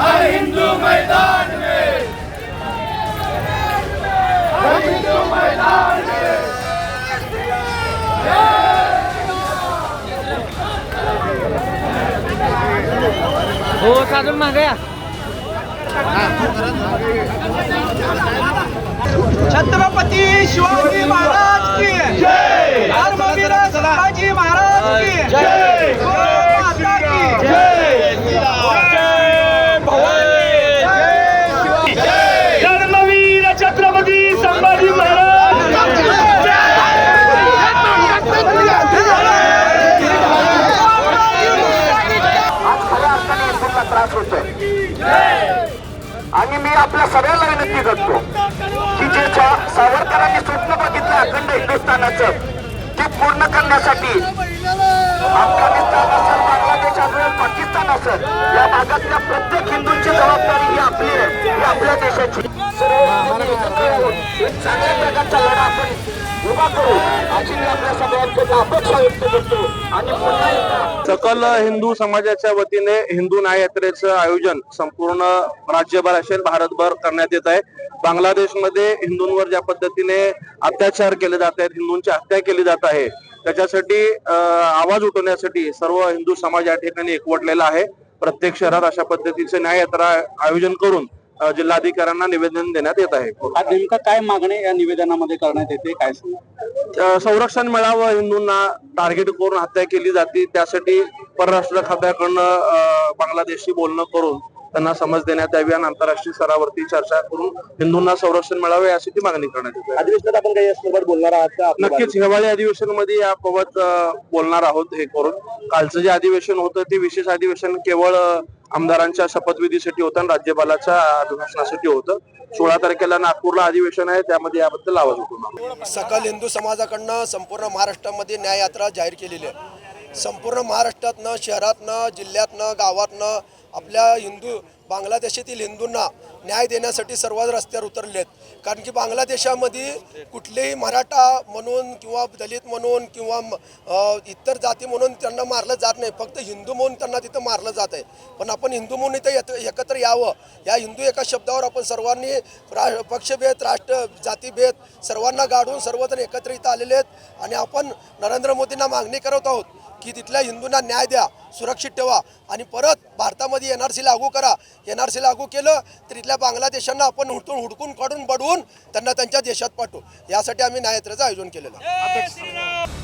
हर हिंदू मैदान में। हर हिंदू मैदान में। हो साधून मागया छत्रपती शिवाजी महाराज की जय धर्मवीर शिवाजी महाराज की जय माता की धर्मवीर छत्रपती संभाजी महाराज आज खऱ्या अर्थाने हिंदूंना त्रास होतोय आणि मी आपल्या सगळ्यांना विनंती करतो की जे सावरकरांनी स्वप्न बघितलं अखंड हिंदुस्थानाचं ते पूर्ण करण्यासाठी अफगाणिस्तान असेल बांगलादेश असेल पाकिस्तान असेल या भागातल्या प्रत्येक हिंदूंची जबाबदारी ही आपली आहे ही आपल्या देशाची. एक चांगल्या प्रकारचा लढा आपण उभा करू अशी मी आपल्या सगळ्यांकडे अपेक्षा व्यक्त करतो. आणि सकल हिंदू समाजाच्या वतीने हिंदू न्याय यात्रेचं आयोजन संपूर्ण राज्यभर असेल भारतभर करण्यात येत आहे. बांगलादेशमध्ये हिंदूंवर ज्या पद्धतीने अत्याचार केले जात आहेत हिंदूंची हत्या केली जात आहे त्याच्यासाठी आवाज उठवण्यासाठी सर्व हिंदू समाज या ठिकाणी एकवटलेला आहे. प्रत्येक शहरात अशा पद्धतीचे न्याय यात्रा आयोजन करून जिल्हाधिकाऱ्यांना निवेदन देण्यात येत आहे. नेमका काय मागणी या निवेदनामध्ये करण्यात येते काय संरक्षण मिळावं हिंदूंना टार्गेट करून हत्या केली जाते त्यासाठी परराष्ट्र खात्याकडनं बांगलादेशशी बोलणं करून त्यांना समज देण्यात यावी आणि आंतरराष्ट्रीय स्तरावरती चर्चा करून हिंदूंना संरक्षण मिळावे यासाठी मागणी करण्यात येते. अधिवेशनात आपण काही यासंदर्भात बोलणार आहात का? नक्कीच. हिवाळी अधिवेशनमध्ये याबाबत बोलणार आहोत हे करून. कालचं जे अधिवेशन होतं ते विशेष अधिवेशन केवळ आमदारांच्या शपथविधीसाठी होतं आणि राज्यपालाच्या अभिभाषणासाठी होतं. सोळा तारखेला नागपूरला अधिवेशन आहे. त्यामध्ये याबद्दल आवाज उठवणार सकल हिंदू समाजाकडनं संपूर्ण महाराष्ट्रामध्ये न्याय यात्रा जाहीर केलेली आहे. संपूर्ण महाराष्ट्रातनं शहरातनं जिल्ह्यातनं गावातनं आपल्या हिंदू बांगलादेशातील हिंदूंना न्याय देण्यासाठी सर्व रस्त्यावर उतरले आहेत कारण की बांगलादेशामध्ये कुठलेही मराठा म्हणून किंवा दलित म्हणून किंवा म- इतर जाती म्हणून त्यांना मारलं जात नाही. फक्त हिंदू म्हणून त्यांना तिथं मारलं जात आहे. पण आपण हिंदू म्हणून इथं येत- एकत्र यावं. या हिंदू एका शब्दावर आपण सर्वांनी रा पक्षभेद राष्ट्र जातीभेद सर्वांना गाडून सर्वजण एकत्र इथं आलेले आहेत. आणि आपण नरेंद्र मोदींना मागणी करत आहोत की तिथल्या हिंदूंना न्याय द्या सुरक्षित ठेवा आणि परत भारतामध्ये एन आर सी लागू करा. एन आर सी लागू केलं तर इथल्या बांगलादेशांना आपण हुडकून हुडकून काढून बडवून त्यांना त्यांच्या देशात पाठवू. यासाठी आम्ही न्याययात्रेचं आयोजन केलेलं आहे.